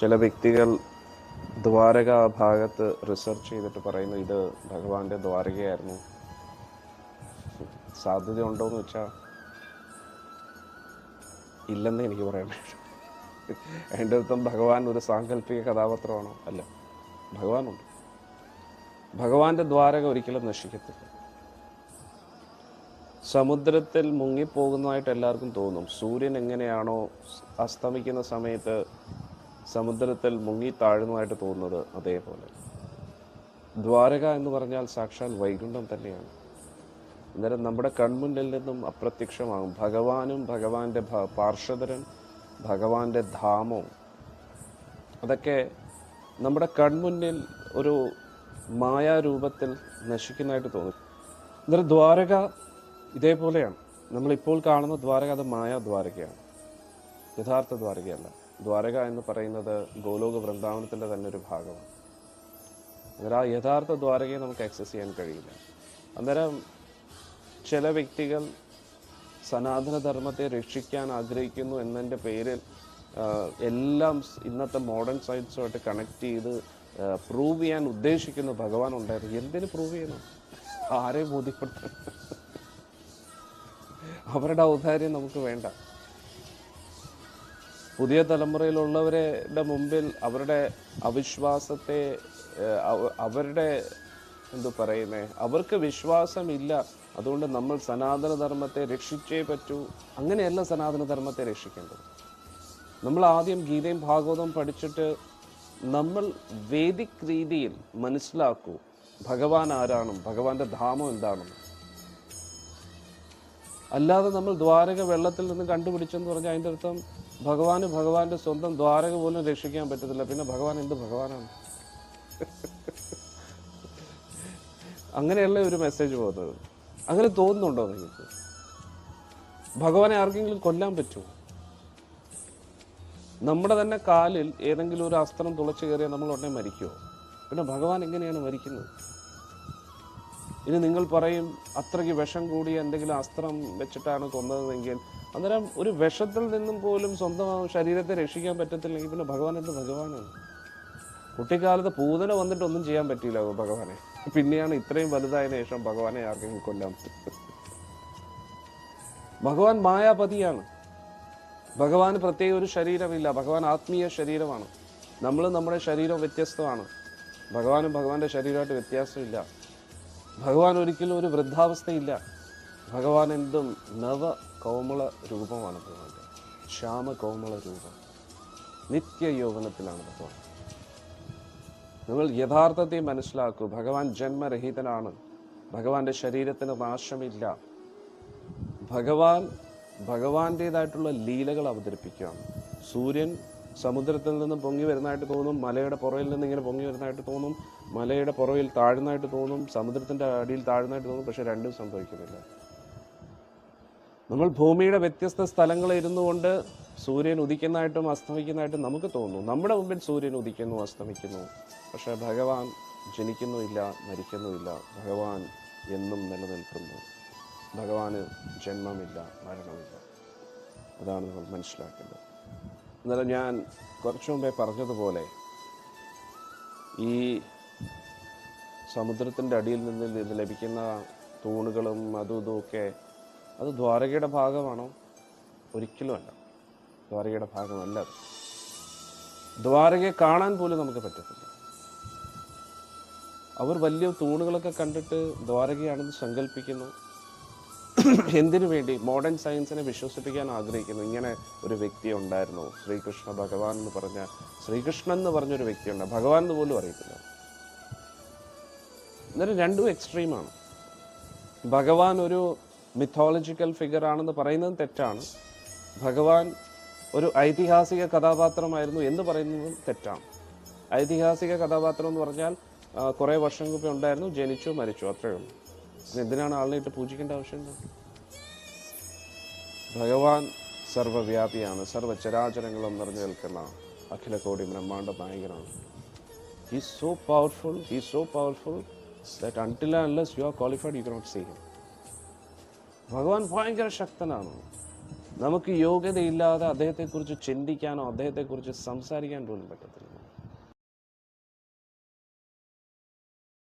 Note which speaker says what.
Speaker 1: ചില വ്യക്തികൾ ദ്വാരക ഭാഗത്ത് റിസർച്ച് ചെയ്തിട്ട് പറയുന്നു ഇത് ഭഗവാന്റെ ദ്വാരകയായിരുന്നു. സാധ്യത ഉണ്ടോയെന്ന് വെച്ചാൽ ഇല്ലെന്ന് എനിക്ക് പറ്റും അതിന്റെ അർത്ഥം ഭഗവാൻ ഒരു സാങ്കല്പിക കഥാപാത്രമാണോ? അല്ല ഭഗവാനുണ്ട്. ഭഗവാന്റെ ദ്വാരക ഒരിക്കലും നശിക്കത്തില്ല. സമുദ്രത്തിൽ മുങ്ങിപ്പോകുന്നതായിട്ട് എല്ലാവർക്കും തോന്നും. സൂര്യൻ എങ്ങനെയാണോ അസ്തമിക്കുന്ന സമയത്ത് സമുദ്രത്തിൽ മുങ്ങി താഴുന്നതായിട്ട് തോന്നുന്നത് അതേപോലെ. ദ്വാരക എന്ന് പറഞ്ഞാൽ സാക്ഷാൽ വൈകുണ്ഠം തന്നെയാണ്. അന്നേരം നമ്മുടെ കൺമുന്നിൽ നിന്നും അപ്രത്യക്ഷമാകും. ഭഗവാനും ഭഗവാന്റെ പാർശ്വതരും ഭഗവാന്റെ ധാമവും. അതൊക്കെ നമ്മുടെ കൺമുന്നിൽ ഒരു മായാരൂപത്തിൽ നശിക്കുന്നതായിട്ട് തോന്നും. അന്നേരം ദ്വാരക ഇതേപോലെയാണ്. നമ്മളിപ്പോൾ കാണുന്ന ദ്വാരക അത് മായാ ദ്വാരകയാണ് യഥാർത്ഥ ദ്വാരകയല്ല. ദ്വാരക എന്ന് പറയുന്നത് ഗോലോക വൃന്ദാവനത്തിന്റെ തന്നെ ഒരു ഭാഗമാണ്. അന്നേരം ആ യഥാർത്ഥ ദ്വാരകയെ നമുക്ക് ആക്സസ് ചെയ്യാൻ കഴിയില്ല. അന്നേരം ചില വ്യക്തികൾ സനാതനധർമ്മത്തെ രക്ഷിക്കാൻ ആഗ്രഹിക്കുന്നു എന്നതിന്റെ പേരിൽ എല്ലാം ഇന്നത്തെ മോഡേൺ സയൻസുമായിട്ട് കണക്ട് ചെയ്ത് പ്രൂവ് ചെയ്യാൻ ഉദ്ദേശിക്കുന്ന ഭഗവാൻ ഉണ്ടായിരുന്നു. എന്തിനു പ്രൂവ് ചെയ്യണം? ആരെ ബോധ്യപ്പെട്ടു അവരുടെ ഔദാര്യം നമുക്ക് വേണ്ട. പുതിയ തലമുറയിലുള്ളവരുടെ മുമ്പിൽ അവരുടെ അവിശ്വാസത്തെ അവരുടെ എന്തു പറയുന്നേ അവർക്ക് വിശ്വാസമില്ല. അതുകൊണ്ട് നമ്മൾ സനാതന ധർമ്മത്തെ രക്ഷിച്ചേ പറ്റൂ. അങ്ങനെയല്ല സനാതന ധർമ്മത്തെ രക്ഷിക്കേണ്ടത്. നമ്മൾ ആദ്യം ഗീതയും ഭാഗവതവും പഠിച്ചിട്ട് നമ്മൾ വേദിക് രീതിയിൽ മനസ്സിലാക്കൂ ഭഗവാൻ ആരാണെന്നും ഭഗവാന്റെ ധാമം എന്താണെന്നും. അല്ലാതെ നമ്മൾ ദ്വാരക വെള്ളത്തിൽ നിന്ന് കണ്ടുപിടിച്ചെന്ന് പറഞ്ഞാൽ അതിന്റെ അർത്ഥം ഭഗവാന് ഭഗവാന്റെ സ്വന്തം ദ്വാരക പോലും രക്ഷിക്കാൻ പറ്റത്തില്ല. പിന്നെ ഭഗവാൻ എന്ത് ഭഗവാനാണ്? അങ്ങനെയല്ല ഒരു മെസ്സേജ് പോകുന്നത്. അങ്ങനെ തോന്നുന്നുണ്ടോ നിങ്ങൾക്ക്? ഭഗവാനെ ആർക്കെങ്കിലും കൊല്ലാൻ പറ്റുമോ? നമ്മുടെ തന്നെ കാലിൽ ഏതെങ്കിലും ഒരു അസ്ത്രം തുളച്ചു കയറിയാൽ നമ്മൾ ഉടനെ മരിക്കുമോ പിന്നെ ഭഗവാൻ എങ്ങനെയാണ് മരിക്കുന്നത്? ഇനി നിങ്ങൾ പറയും അത്രയ്ക്ക് വിഷം കൂടിയ എന്തെങ്കിലും അസ്ത്രം വെച്ചിട്ടാണ് കൊന്നതെങ്കിൽ അന്നേരം ഒരു വിഷത്തിൽ നിന്നും പോലും സ്വന്തം ശരീരത്തെ രക്ഷിക്കാൻ പറ്റത്തില്ലെങ്കിൽ പിന്നെ ഭഗവാൻ എന്ത് ഭഗവാനാണ്? കുട്ടിക്കാലത്ത് പൂതന വന്നിട്ട് ഒന്നും ചെയ്യാൻ പറ്റിയില്ല ഭഗവാനെ. പിന്നെയാണ് ഇത്രയും വലുതായ ശേഷം ഭഗവാനെ ആർക്കെങ്കിലും കൊല്ലാൻ ഭഗവാൻ മായാപതിയാണ്. ഭഗവാന് പ്രത്യേക ഒരു ശരീരമില്ല. ഭഗവാൻ ആത്മീയ ശരീരമാണ്. നമ്മൾ നമ്മുടെ ശരീരം വ്യത്യസ്തമാണ്. ഭഗവാനും ഭഗവാന്റെ ശരീരമായിട്ട് വ്യത്യാസമില്ല. ഭഗവാൻ ഒരിക്കലും ഒരു വൃദ്ധാവസ്ഥയില്ല. ഭഗവാൻ എന്തും നവ കോമള രൂപമാണ് ഭഗവാന്റെ. ശ്യാമ കോമള രൂപം. നിത്യ യൗവനത്തിലാണ് ഭഗവാൻ. നിങ്ങൾ യഥാർത്ഥത്തെ മനസ്സിലാക്കൂ. ഭഗവാൻ ജന്മരഹിതനാണ്. ഭഗവാന്റെ ശരീരത്തിന് നാശമില്ല. ഭഗവാൻ ഭഗവാന്റേതായിട്ടുള്ള ലീലകൾ അവതരിപ്പിക്കുകയാണ്. സൂര്യൻ സമുദ്രത്തിൽ നിന്ന് പൊങ്ങി വരുന്നതായിട്ട് തോന്നും മലയുടെ പുറയിൽ നിന്ന് ഇങ്ങനെ പൊങ്ങി വരുന്നതായിട്ട് തോന്നും മലയുടെ പുറകിൽ താഴ്ന്നതായിട്ട് തോന്നും സമുദ്രത്തിന്റെ അടിയിൽ താഴ്ന്നതായിട്ട് തോന്നും പക്ഷേ രണ്ടും സംഭവിക്കുന്നില്ല. നമ്മൾ ഭൂമിയുടെ വ്യത്യസ്ത സ്ഥലങ്ങളിൽ ഇരുന്നു കൊണ്ട് സൂര്യൻ ഉദിക്കുന്നതായിട്ടും അസ്തമിക്കുന്നതായിട്ടും നമുക്ക് തോന്നുന്നു നമ്മുടെ മുമ്പിൽ സൂര്യൻ ഉദിക്കുന്നു അസ്തമിക്കുന്നു പക്ഷേ ഭഗവാൻ ജനിക്കുന്നുമില്ല മരിക്കുന്നുമില്ല. ഭഗവാൻ എന്നും നിലനിൽക്കുന്നു. ഭഗവാന് ജന്മമില്ല മരണമില്ല. അതാണ് നമ്മൾ മനസ്സിലാക്കേണ്ടത്. എന്നാലും ഞാൻ കുറച്ചു മുമ്പേ പറഞ്ഞതുപോലെ ഈ സമുദ്രത്തിന്റെ അടിയിൽ നിന്ന് ലഭിക്കുന്ന തൂണുകളും അതും ഇതും ഒക്കെ അത് ദ്വാരകയുടെ ഭാഗമാണോ? ഒരിക്കലും അല്ല. ദ്വാരകയുടെ ഭാഗമല്ല അത്. ദ്വാരകയെ കാണാൻ പോലും നമുക്ക് പറ്റത്തില്ല. അവർ വലിയ തൂണുകളൊക്കെ കണ്ടിട്ട് ദ്വാരകയാണെന്ന് സങ്കല്പിക്കുന്നു. എന്തിനു വേണ്ടി? മോഡേൺ സയൻസിനെ വിശ്വസിപ്പിക്കാൻ ആഗ്രഹിക്കുന്നു. ഇങ്ങനെ ഒരു വ്യക്തി ഉണ്ടായിരുന്നു. ശ്രീകൃഷ്ണ ഭഗവാൻ എന്ന് പറഞ്ഞ ശ്രീകൃഷ്ണൻ എന്ന് പറഞ്ഞൊരു വ്യക്തിയുണ്ട് ഭഗവാൻ എന്ന് പോലും അറിയത്തില്ല. അന്നേരം രണ്ടും എക്സ്ട്രീമാണ് ഭഗവാൻ ഒരു മിത്തോളജിക്കൽ ഫിഗർ ആണെന്ന് പറയുന്നതും തെറ്റാണ്. ഭഗവാൻ ഒരു ഐതിഹാസിക കഥാപാത്രമായിരുന്നു എന്ന് പറയുന്നതും തെറ്റാണ്. ഐതിഹാസിക കഥാപാത്രം എന്ന് പറഞ്ഞാൽ കുറേ വർഷം മുമ്പേ ഉണ്ടായിരുന്നു ജനിച്ചു മരിച്ചു അത്രയേ ഉള്ളൂ. എന്തിനാണ് ആളിനെ ഇട്ട് പൂജിക്കേണ്ട ആവശ്യമുണ്ട് ഭഗവാൻ സർവവ്യാപിയാണ് സർവചരാചരങ്ങളും നിറഞ്ഞു നിൽക്കുന്ന അഖില കോടി ബ്രഹ്മാണ്ട നായകനാണ് he so powerful he so powerful that until unless you are qualified you cannot see him ഭഗവാൻ ഭയങ്കര ശക്തനാണ്. നമുക്ക് യോഗ്യതയില്ലാതെ അദ്ദേഹത്തെക്കുറിച്ച് ചിന്തിക്കാനോ അദ്ദേഹത്തെക്കുറിച്ച് സംസാരിക്കാൻ പോലും പറ്റത്തില്ല.